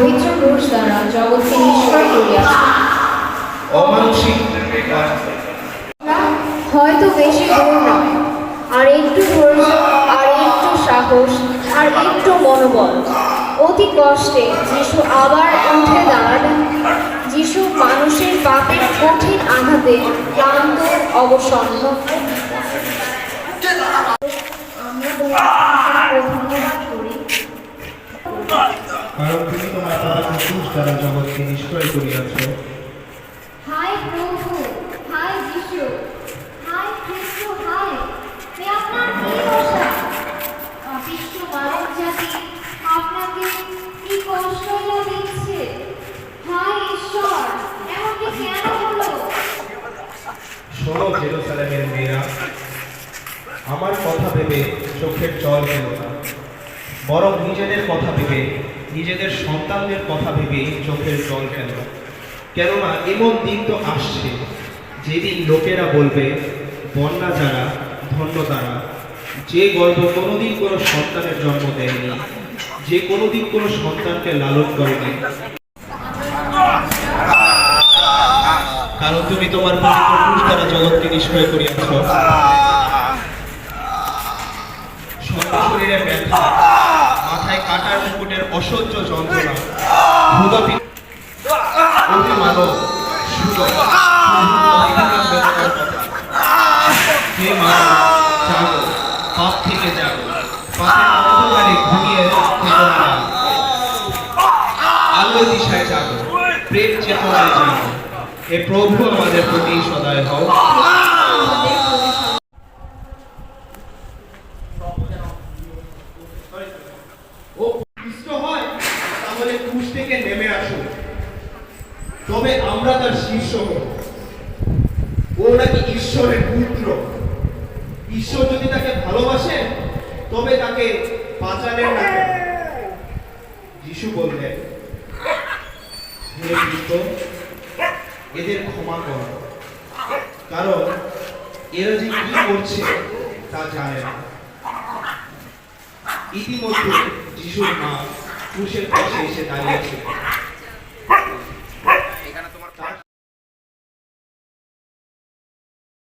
পবিত্র পুরুষ দ্বারা জগৎকে নিষ্ফল করিয়াছ। অমানসিক হয়তো বেশি দূর নয় আর একটু ধৈর্য আর একটু সাহস আর একটু মনোবল। অতি কষ্টে যিশু আবার উঠে দাঁড়ালেন। যিশু মানুষের পাপের কঠিন আঘাতে ক্লান্ত অবসন্ন। আমরা কারণ তুমি তোমার পবিত্র পুরুষ দ্বারা জগৎকে নিষ্ক্রয় করিয়াছ। হাই প্রভু হাই যিশু হাই খ্রিস্ট হাই হে আপনার কি দশা অপিষ্ট মানব জাতি আপনাকে কি কষ্ট দিচ্ছে? হাই ঈশ্বর এমনটি কেন হলো? শোনো জেরুসালেমের মেয়েরা আমার কথা ভেবে চোখের জল পেল না বরং নিজেদের কথা ভেবে নিজেদের সন্তানদের কথা ভেবে চোখের জল ফেল কেননা এমন দিন তো আসছে, যেদিন লোকেরা বলবে, বন্যা যারা, ধন্য তারা, যে গর্ব কোনোদিন কোনো সন্তানের জন্ম দেয়নি, যে কোনোদিন কোনো সন্তানকে লালন করেনি। কারণ তুমি তোমার পুরুষ দ্বারা জগৎকে নিষ্ক্রয় করিয়াছ। সর্বশরীরে ব্যথা মাথায় কাটার মুকুটের অসহ্য যন্ত্রণা। হে থেকে ঘুমিয়ে দিশায় প্রেম চেতনায় জাগো। এ প্রভু, আমাদের প্রতি সদায় হও ও খ্রিস্ট হয় তাহলে ক্রুশ থেকে নেমে আসুন তবে আমরা তার শীর্ষ ও নাকি ঈশ্বরের পুত্র। ঈশ্বর যদি তাকে ভালোবাসে, তবে তাকে বাঁচালেন না। যিশু বললেন এদের ক্ষমা কর। কারণ এরা যে কি করছে তা জানে না। ইতিমধ্যে যিশুর মা ক্রুশের পাশে এসে দাঁড়িয়েছে।